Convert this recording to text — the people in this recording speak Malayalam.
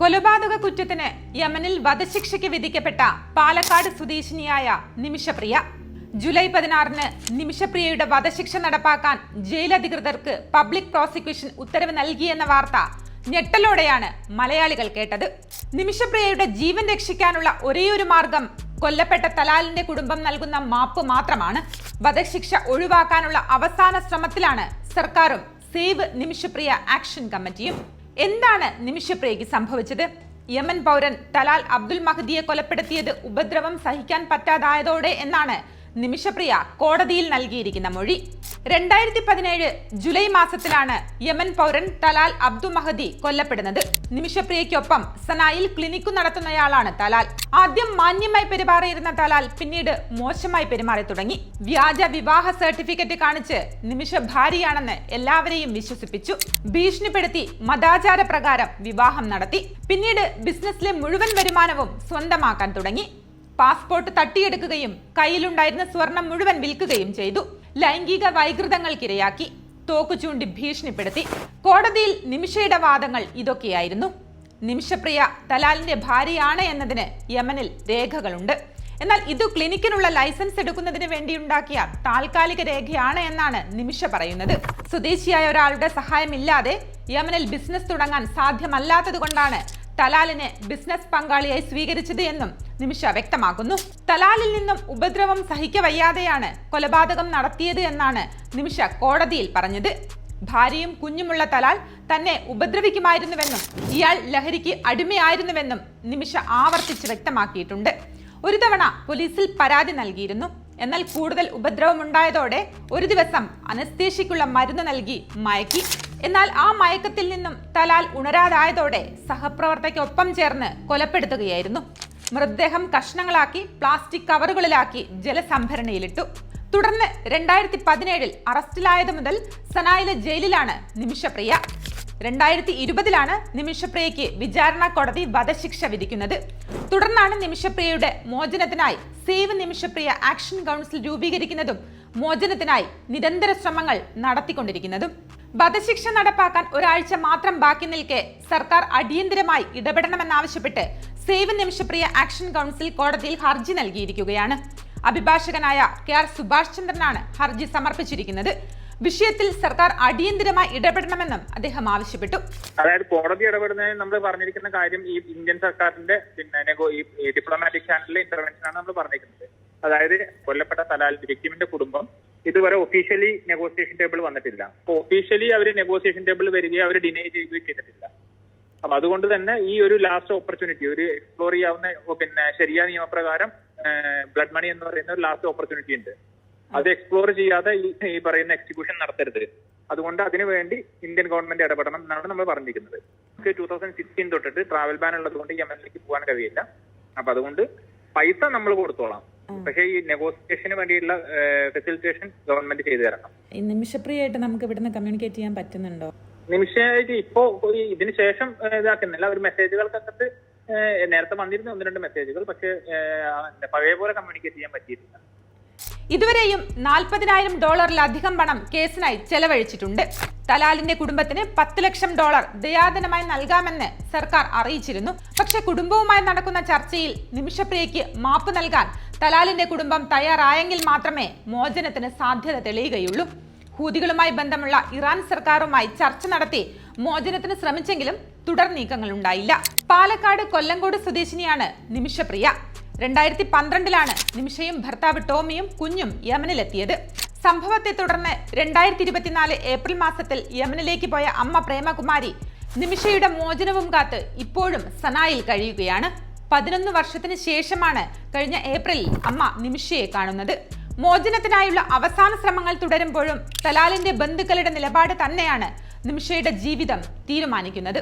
കൊലപാതക കുറ്റത്തിന് യമനിൽ വധശിക്ഷയ്ക്ക് വിധിക്കപ്പെട്ട പാലക്കാട് സ്വദേശിനിയായ നിമിഷപ്രിയ. ജൂലൈ പതിനാറിന് നിമിഷപ്രിയയുടെ വധശിക്ഷ നടപ്പാക്കാൻ ജയിലധികൃതർക്ക് പബ്ലിക് പ്രോസിക്യൂഷൻ ഉത്തരവ് നൽകിയെന്ന വാർത്ത ഞെട്ടലോടെയാണ് മലയാളികൾ കേട്ടത്. നിമിഷപ്രിയയുടെ ജീവൻ രക്ഷിക്കാനുള്ള ഒരേയൊരു മാർഗം കൊല്ലപ്പെട്ട തലാലിന്റെ കുടുംബം നൽകുന്ന മാപ്പ് മാത്രമാണ്. വധശിക്ഷ ഒഴിവാക്കാനുള്ള അവസാന ശ്രമത്തിലാണ് സർക്കാരും സേവ് നിമിഷപ്രിയ ആക്ഷൻ കമ്മിറ്റിയും. എന്താണ് നിമിഷപ്രിയയ്ക്ക് സംഭവിച്ചത്? യമൻ പൗരൻ തലാൽ അബ്ദുൽ മഹദിയെ കൊലപ്പെടുത്തിയത് ഉപദ്രവം സഹിക്കാൻ പറ്റാതായതോടെ എന്നാണ് നിമിഷപ്രിയ കോടതിയിൽ നൽകിയിരിക്കുന്ന മൊഴി. രണ്ടായിരത്തി പതിനേഴ് ജൂലൈ മാസത്തിലാണ് യമൻ പൗരൻ തലാൽ അബ്ദു മഹദി കൊല്ലപ്പെടുന്നത്. നിമിഷപ്രിയയ്ക്കൊപ്പം സനായിൽ ക്ലിനിക്കു നടത്തുന്നയാളാണ് തലാൽ. ആദ്യം മാന്യമായി പെരുമാറിയിരുന്ന തലാൽ പിന്നീട് മോശമായി പെരുമാറി തുടങ്ങി. വ്യാജ വിവാഹ സർട്ടിഫിക്കറ്റ് കാണിച്ച് നിമിഷ ഭാര്യയാണെന്ന് എല്ലാവരെയും വിശ്വസിപ്പിച്ചു. ഭീഷണിപ്പെടുത്തി മതാചാര പ്രകാരം വിവാഹം നടത്തി. പിന്നീട് ബിസിനസ്സിലെ മുഴുവൻ വരുമാനവും സ്വന്തമാക്കാൻ തുടങ്ങി. പാസ്പോർട്ട് തട്ടിയെടുക്കുകയും കയ്യിലുണ്ടായിരുന്ന സ്വർണം മുഴുവൻ വിൽക്കുകയും ചെയ്തു. ലൈംഗിക വൈകൃതങ്ങൾക്കിരയാക്കി. തോക്കു ചൂണ്ടി ഭീഷണിപ്പെടുത്തി. കോടതിയിൽ നിമിഷയുടെ വാദങ്ങൾ ഇതൊക്കെയായിരുന്നു. നിമിഷപ്രിയ തലാലിന്റെ ഭാര്യയാണ് എന്നതിന് യമനിൽ രേഖകളുണ്ട്. എന്നാൽ ഇത് ക്ലിനിക്കിനുള്ള ലൈസൻസ് എടുക്കുന്നതിന് വേണ്ടിയുണ്ടാക്കിയ താൽക്കാലിക രേഖയാണ് എന്നാണ് നിമിഷ പറയുന്നത്. സ്വദേശിയായ ഒരാളുടെ സഹായമില്ലാതെ യമനിൽ ബിസിനസ് തുടങ്ങാൻ സാധ്യമല്ലാത്തത് കൊണ്ടാണ് തലാലിനെ ബിസിനസ് പങ്കാളിയായി സ്വീകരിച്ചത് എന്നും നിമിഷ വ്യക്തമാക്കുന്നു. തലാലിൽ നിന്നും ഉപദ്രവം സഹിക്കവയ്യാതെയാണ് കൊലപാതകം നടത്തിയത് എന്നാണ് നിമിഷ കോടതിയിൽ പറഞ്ഞത്. ഭാര്യയും കുഞ്ഞുമുള്ള തലാൽ തന്നെ ഉപദ്രവിക്കുമായിരുന്നുവെന്നും ഇയാൾ ലഹരിക്ക് അടിമയായിരുന്നുവെന്നും നിമിഷ ആവർത്തിച്ച് വ്യക്തമാക്കിയിട്ടുണ്ട്. ഒരു തവണ പോലീസിൽ പരാതി നൽകിയിരുന്നു. എന്നാൽ കൂടുതൽ ഉപദ്രവമുണ്ടായതോടെ ഒരു ദിവസം അനസ്തേഷ്യക്കുള്ള മരുന്ന് നൽകി മയക്കി. എന്നാൽ ആ മയക്കത്തിൽ നിന്നും തലാൽ ഉണരാതായതോടെ സഹപ്രവർത്തകയ്ക്കൊപ്പം ചേർന്ന് കൊലപ്പെടുത്തുകയായിരുന്നു. മൃതദേഹം കഷ്ണങ്ങളാക്കി പ്ലാസ്റ്റിക് കവറുകളിലാക്കി ജലസംഭരണിയിലിട്ടു. തുടർന്ന് രണ്ടായിരത്തി പതിനേഴിൽ അറസ്റ്റിലായത് മുതൽ സനായിലെ ജയിലിലാണ് നിമിഷപ്രിയ. രണ്ടായിരത്തി ഇരുപതിലാണ് നിമിഷപ്രിയയ്ക്ക് വിചാരണ കോടതി വധശിക്ഷ വിധിക്കുന്നത്. തുടർന്നാണ് നിമിഷപ്രിയയുടെ മോചനത്തിനായി സേവ് നിമിഷപ്രിയ ആക്ഷൻ കൗൺസിൽ രൂപീകരിക്കുന്നതും മോചനത്തിനായി നിരന്തര ശ്രമങ്ങൾ നടത്തിക്കൊണ്ടിരിക്കുന്നതും. വധശിക്ഷ നടപ്പാക്കാൻ ഒരാഴ്ച മാത്രം ബാക്കി നിൽക്കെ സർക്കാർ അടിയന്തിരമായി ഇടപെടണമെന്നാവശ്യപ്പെട്ട് സേവ് നിമിഷപ്രിയ ആക്ഷൻ കൗൺസിൽ കോടതിയിൽ ഹർജി നൽകിയിരിക്കുകയാണ്. അഭിഭാഷകനായ കെ ആർ സുഭാഷ് ചന്ദ്രനാണ് ഹർജി സമർപ്പിച്ചിരിക്കുന്നത്. വിഷയത്തിൽ സർക്കാർ അടിയന്തിരമായി ഇടപെടണമെന്നും അദ്ദേഹം ആവശ്യപ്പെട്ടു. അതായത് കോടതി ഇടപെടുന്നതിന് നമ്മൾ പറഞ്ഞിരിക്കുന്ന കാര്യം ഈ ഇന്ത്യൻ സർക്കാരിന്റെ പിന്നെ ഡിപ്ലോമാറ്റിക് ചാനലിലെ ഇന്റർവെൻഷൻ ആണ് നമ്മൾ പറഞ്ഞിരിക്കുന്നത്. അതായത് കൊല്ലപ്പെട്ട തലാൽ വിക്ടിമിന്റെ കുടുംബം ഇതുവരെ ഒഫീഷ്യലി നെഗോസിയേഷൻ ടേബിൾ വന്നിട്ടില്ല. അപ്പൊ ഒഫീഷ്യലി അവർ നെഗോസിയേഷൻ ടേബിൾ വരികയും അവർ ഡിനൈ ചെയ്യുകയും ചെയ്തിട്ടില്ല. അപ്പൊ അതുകൊണ്ട് തന്നെ ഈ ഒരു ലാസ്റ്റ് ഓപ്പർച്യൂണിറ്റി ഒരു എക്സ്പ്ലോർ ചെയ്യാവുന്ന പിന്നെ ശരിയ നിയമപ്രകാരം ബ്ലഡ് മണി എന്ന് പറയുന്ന ഒരു ലാസ്റ്റ് ഓപ്പർച്യൂണിറ്റി ഉണ്ട്. അത് എക്സ്പ്ലോർ ചെയ്യാതെ ഈ പറയുന്ന എക്സിക്യൂഷൻ നടത്തരുത്. അതുകൊണ്ട് അതിനു വേണ്ടി ഇന്ത്യൻ ഗവൺമെന്റ് ഇടപെടണം എന്നാണ് നമ്മൾ പറഞ്ഞിരിക്കുന്നത്. ടൂ തൗസൻഡ് സിക്സ്റ്റീൻ തൊട്ടിട്ട് ട്രാവൽ ബാൻ ഉള്ളത് കൊണ്ട് യമനിലേക്ക് പോകാൻ കഴിയില്ല. അപ്പൊ അതുകൊണ്ട് പൈസ നമ്മൾ കൊടുത്തോളാം. പക്ഷേ ഈ നെഗോസിയേഷന് വേണ്ടിയിട്ടുള്ള ഫെസിലിറ്റേഷൻ ഗവൺമെന്റ് ചെയ്തു തരണം. നിമിഷപ്രിയായിട്ട് നമുക്ക് ഇവിടുന്ന് കമ്മ്യൂണിക്കേറ്റ് ചെയ്യാൻ പറ്റുന്നുണ്ടോ? നിമിഷമായിട്ട് ഇപ്പോ ഇതിന് ശേഷം ഇതാക്കുന്നില്ല. ഒരു മെസ്സേജുകൾക്കകത്ത് നേരത്തെ വന്നിരുന്ന ഒന്ന് രണ്ട് മെസ്സേജുകൾ പക്ഷേ പഴയ പോലെ കമ്മ്യൂണിക്കേറ്റ് ചെയ്യാൻ പറ്റിയിട്ടില്ല. ഇതുവരെയും നാൽപ്പതിനായിരം ഡോളറിലധികം പണം കേസിനായി ചെലവഴിച്ചിട്ടുണ്ട്. തലാലിന്റെ കുടുംബത്തിന് പത്ത് ലക്ഷം ഡോളർ ദയാദനമായി നൽകാമെന്ന് സർക്കാർ അറിയിച്ചിരുന്നു. പക്ഷെ കുടുംബവുമായി നടക്കുന്ന ചർച്ചയിൽ നിമിഷപ്രിയയ്ക്ക് മാപ്പ് നൽകാൻ തലാലിന്റെ കുടുംബം തയ്യാറായെങ്കിൽ മാത്രമേ മോചനത്തിന് സാധ്യത തെളിയുകയുള്ളൂ. ഹൂതികളുമായി ബന്ധമുള്ള ഇറാൻ സർക്കാരുമായി ചർച്ച നടത്തി മോചനത്തിന് ശ്രമിച്ചെങ്കിലും തുടർ നീക്കങ്ങൾ ഉണ്ടായില്ല. പാലക്കാട് കൊല്ലങ്കോട് സ്വദേശിനിയാണ് നിമിഷപ്രിയ. രണ്ടായിരത്തി പന്ത്രണ്ടിലാണ് നിമിഷയും ഭർത്താവ് ടോമിയും കുഞ്ഞും യമനിലെത്തിയത്. സംഭവത്തെ തുടർന്ന് രണ്ടായിരത്തി ഇരുപത്തിനാല് ഏപ്രിൽ മാസത്തിൽ യമനിലേക്ക് പോയ അമ്മ പ്രേമകുമാരി നിമിഷയുടെ മോചനവും കാത്ത് ഇപ്പോഴും സനായിൽ കഴിയുകയാണ്. പതിനൊന്ന് വർഷത്തിന് ശേഷമാണ് കഴിഞ്ഞ ഏപ്രിലിൽ അമ്മ നിമിഷയെ കാണുന്നത്. മോചനത്തിനായുള്ള അവസാന ശ്രമങ്ങൾ തുടരുമ്പോഴും തലാലിന്റെ ബന്ധുക്കളുടെ നിലപാട് തന്നെയാണ് നിമിഷയുടെ ജീവിതം തീരുമാനിക്കുന്നത്.